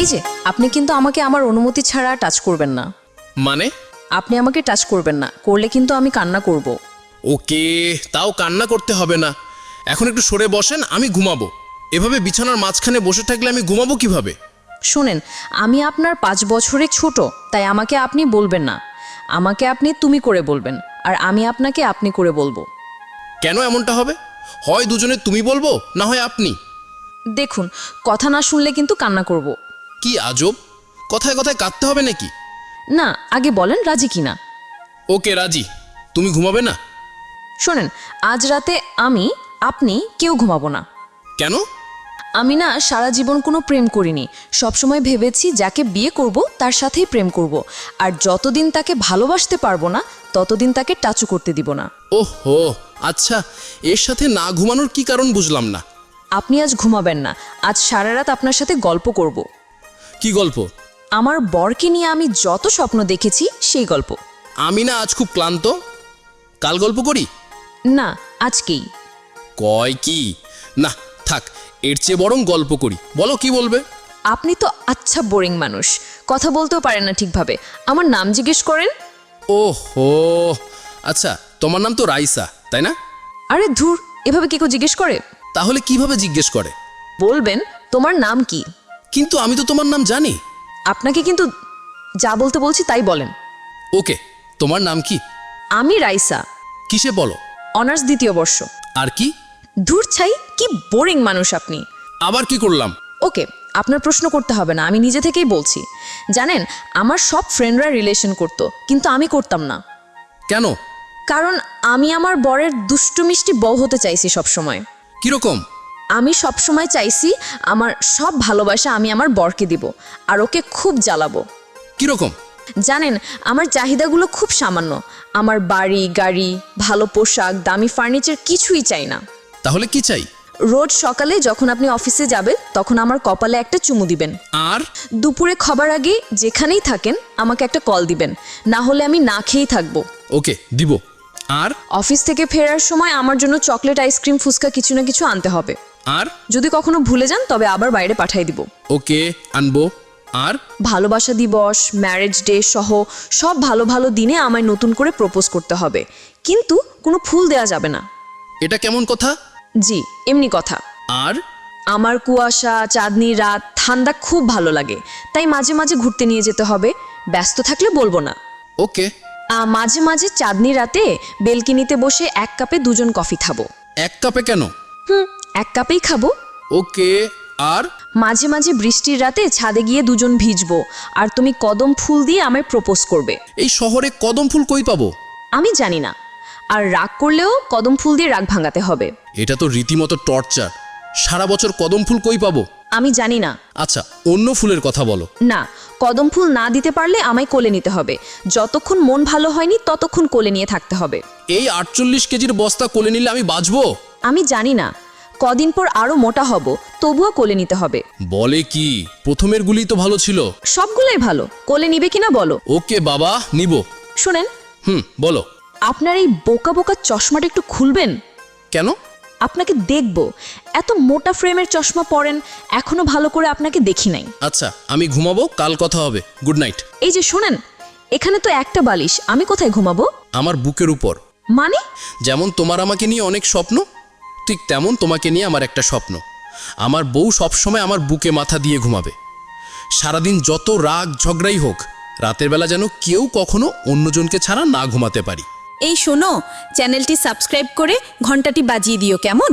এই যে আপনি কিন্তু আমাকে আমার অনুমতি ছাড়া টাচ করবেন না। মানে? আপনি আমাকে টাচ করবেন না করলে কিন্তু আমি কান্না করব। ওকে তাও কান্না করতে হবে না। এখন একটু সরে বসেন আমি ঘুমাবো। এভাবে বিছানার মাঝখানে বসে থাকলে আমি ঘুমাবো কীভাবে? শোনেন আমি আপনার পাঁচ বছরে ছোট তাই আমাকে আপনি বলবেন না। আমাকে আপনি তুমি করে বলবেন আর আমি আপনাকে আপনি করে বলব। কেন এমনটা হবে? হয় দুজনে তুমি বলব না হয় আপনি? দেখুন কথা না শুনলে কিন্তু কান্না করব। কি আজব? কথায় কথায় কাঁদতে হবে নাকি? না আগে বলেন রাজি কিনা। ওকে রাজি। তুমি ঘুমাবে না? শোনেন আজ রাতে আমি আপনি কেউ ঘুমাবো না। কেন? আমি না সারা জীবন কোনো প্রেম করিনি। সবসময় ভেবেছি যাকে বিয়ে করব তার সাথেই প্রেম করব। আর যতদিন তাকে ভালোবাসতে পারব না ততদিন তাকে টাচু করতে দিব না। ওহো আচ্ছা এর সাথে না ঘুমানোর কি কারণ বুঝলাম না। আপনি আজ ঘুমাবেন না। আজ সারা রাত আপনার সাথে গল্প করব। কি গল্প? আমার বরকে নিয়ে আমি যত স্বপ্ন দেখেছি সেই গল্প। আমি না আজ খুব ক্লান্ত। কাল গল্প করি? না আজকেই। কয় কি? না থাক এর চেয়ে বরং গল্প করি। বলো কি বলবে? আপনি তো আচ্ছা বোরিং মানুষ। কথা বলতেও পারেন না ঠিকভাবে। আমার নাম জিজ্ঞেস করেন? ও হো আচ্ছা তোমার নাম তো রাইসা তাই না? আরে ধুর এভাবে কে কেউ জিজ্ঞেস করে? তাহলে কীভাবে জিজ্ঞেস করে? বলবেন তোমার নাম কি? কিন্তু আমি তো তোমার নাম জানি। আপনাকে কিন্তু যা বলতে বলছি তাই বলেন। ওকে তোমার নাম কি? আমি রাইসা। কিসে বলো? অনার্স দ্বিতীয় বর্ষ। আর কি? ধুর ছাই কি বোরিং মানুষ আপনি। আবার কি করলাম? ওকে আপনার প্রশ্ন করতে হবে না আমি নিজে থেকেই বলছি। জানেন আমার সব ফ্রেন্ডরা রিলেশন করতো কিন্তু আমি করতাম না। কেন? কারণ আমি আমার বরের দুষ্টু মিষ্টি বউ হতে চাইছি সব সময় কীরকম? আমি সব সময় চাইছি আমার সব ভালোবাসা আমি আমার বরকে দিব আর ওকে খুব জ্বালাবো। কীরকম? জানেন আমার চাহিদাগুলো খুব সামান্য। আমার বাড়ি গাড়ি ভালো পোশাক দামি ফার্নিচার কিছুই চাই না। তাহলে কি চাই? রোজ সকালে যখন আপনি অফিসে যাবেন তখন আমার কপালে একটা চুমু দিবেন। আর? দুপুরে খাবার আগে যেখানেই থাকেন আমাকে একটা কল দিবেন। না হলে আমি না খেয়েই থাকব। ওকে দিব। আর? অফিস থেকে ফেরার সময় আমার জন্য চকলেট আইসক্রিম ফুচকা কিছু না কিছু আনতে হবে। আর? যদি কখনো ভুলে যান তবে আবার বাইরে পাঠিয়ে দিব। ওকে আনব। আর? ভালোবাসা দিবস ম্যারেজ ডে সহ সব ভালো ভালো দিনে আমায় নতুন করে প্রপোজ করতে হবে। কিন্তু কোনো ফুল দেয়া যাবে না। এটা কেমন কথা? জি এমনি কথা। আর? আমার কুয়াশা চাঁদনি রাত ঠান্ডা খুব ভালো লাগে। তাই মাঝে মাঝে ঘুরতে নিয়ে যেতে হবে। ব্যস্ত থাকলে বলব না। ওকে। মাঝে মাঝে চাঁদনি রাতে বেলকিনিতে বসে এক কাপে দুজন কফি খাব। এক কাপে কেন? হুম এক কাপেই খাব। ওকে আর? মাঝে মাঝে বৃষ্টির রাতে ছাদে গিয়ে দুজন ভিজবো আর তুমি কদম ফুল দিয়ে আমায় প্রপোজ করবে। এই শহরে কদম ফুল কই পাবো? আমি জানি না। আর রাগ করলেও কদম ফুল দিয়ে রাগ ভাঙাতে হবে। এটা তো রীতিমতো টর্চার। সারা বছর কদম ফুল কই পাবো? আমি জানি না। আচ্ছা অন্য ফুলের কথা বলো। না কদম ফুল না দিতে পারলে আমায় কোলে নিতে হবে। যতক্ষণ মন ভালো হয়নি ততক্ষণ কোলে নিয়ে থাকতে হবে। এই আটচল্লিশ কেজির বস্তা কোলে নিলে আমি বাঁচবো? আমি জানি না। কদিন পর আরও মোটা হব তবুও কোলে নিতে হবে। বলে কি? প্রথমের গুলি তো ভালো ছিল। সবগুলোই ভালো। কোলে নিবে কিনা বলো। ওকে বাবা নিব। শুনেন। হুম বলো। আপনার এই বোকা বোকা চশমাটা একটু খুলবেন? কেন? আপনাকে দেখব। এত মোটা ফ্রেমের চশমা পরেন এখনও ভালো করে আপনাকে দেখি নাই। আচ্ছা আমি ঘুমাবো কাল কথা হবে। গুড নাইট এই যে শোনেন এখানে তো একটা বালিশ আমি কোথায় ঘুমাবো? আমার বুকের উপর। মানে? যেমন তোমার আমাকে নিয়ে অনেক স্বপ্ন ঠিক তেমন তোমাকে নিয়ে আমার একটা স্বপ্ন। আমার বউ সবসময় আমার বুকে মাথা দিয়ে ঘুমাবে। সারাদিন যত রাগ ঝগড়াই হোক, রাতের বেলা যেন কেউ কখনো অন্যজনকে ছাড়া না ঘুমাতে পারি। এই শোনো, চ্যানেলটি সাবস্ক্রাইব করে ঘন্টাটি বাজিয়ে দিও কেমন?